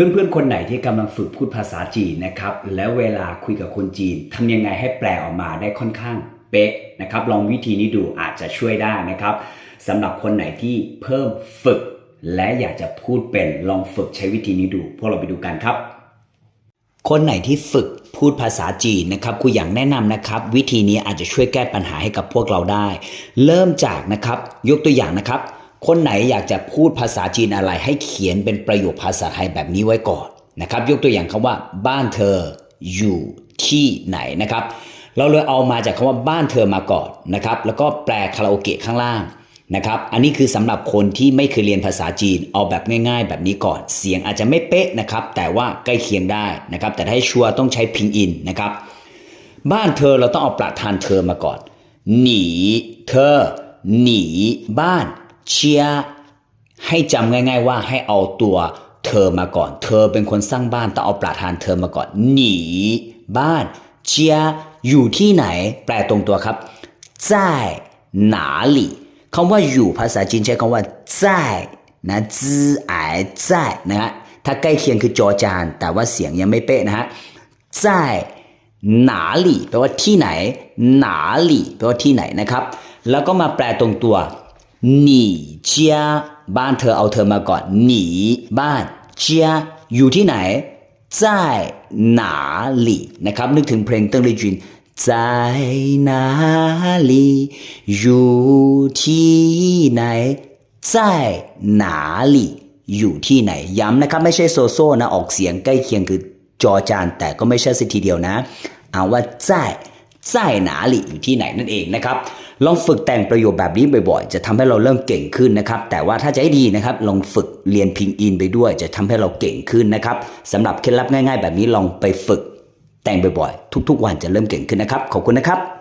เพื่อนๆ คนไหนที่กำลังฝึกพูดภาษาจีนนะครับ แล้วเวลาคุยกับคนจีนทำยังไงให้แปลออกมาได้ค่อนข้างเป๊ะนะครับ ลองวิธีนี้ดูอาจจะช่วยได้นะครับสำหรับคนไหนที่เพิ่มฝึก และอยากจะพูดเป็นลองฝึกใช้วิธีนี้ดู พวกเราไปดูกันครับ คนไหนที่ฝึกพูดภาษาจีนนะครับครูอย่ากแนะนำนะครับ วิธีนี้อาจจะช่วยแก้ปัญหาให้กับพวกเราได้ เริ่มจากนะครับ ยกตัวอย่างนะครับ คนไหนอยากจะพูดภาษาจีนอะไรให้เขียนเป็นประโยคภาษาไทยแบบนี้ไว้ก่อนนะครับยกตัวอย่างคำว่า บ้านเธออยู่ที่ไหนนะครับ เราเลยเอามาจากคำว่าบ้านเธอมาก่อนนะครับ แล้วก็แปลคาราโอเกะข้างล่างนะครับ อันนี้คือสำหรับคนที่ไม่เคยเรียนภาษาจีนเอาแบบง่ายๆ แบบนี้ก่อน เสียงอาจจะไม่เป๊ะนะครับ แต่ว่าใกล้เคียงได้นะครับ แต่ถ้าให้ชัวร์ต้องใช้พิงอินนะครับ บ้านเธอเราต้องเอาประธานเธอมาก่อนหนีเธอหนีบ้าน เชียร์ให้จำง่าย ๆ ว่าให้เอาตัวเธอมาก่อน เธอเป็นคนสร้างบ้านต้องเอาประธานเธอมาก่อน หนี บ้าน เชียร์อยู่ที่ไหน แปลตรงตัวครับ在哪里คำว่าอยู่ภาษาจีนใช้คำว่า在นะจื้อไอ在นะฮะถ้าใกล้เคียงคือจอจาน แต่ว่าเสียงยังไม่เป๊ะนะฮะ在哪里แปลว่าที่ไหน哪里แปลว่าที่ไหนนะครับ แล้วก็มาแปลตรงตัว หนีเจียบ้านเธอเอาเธอมาก่อนหนีบ้านเจียอยู่ที่ไหน在哪里นะครับ นึกถึงเพลงเติ้งลี่จิน在哪里อยู่ที่ไหน在哪里อยู่ที่ไหน ย้ำนะครับ ไม่ใช่โซโซนะ ออกเสียงใกล้เคียงคือจอจาน แต่ก็ไม่ใช่สักทีเดียวนะ เอาว่า在 ใส้หนาหลีอยู่ที่ไหนนั่นเองนะครับลองฝึกแต่งประโยคแบบนี้บ่อยๆ จะทำให้เราเริ่มเก่งขึ้นนะครับ แต่ว่าถ้าใจดีนะครับ ลองฝึกเรียนพิงอินไปด้วย จะทำให้เราเก่งขึ้นนะครับสำหรับเคล็ดลับง่าย ๆ แบบนี้ลองไปฝึกแต่งบ่อยๆ ทุก ๆ วันจะเริ่มเก่งขึ้นนะครับ ขอบคุณนะครับ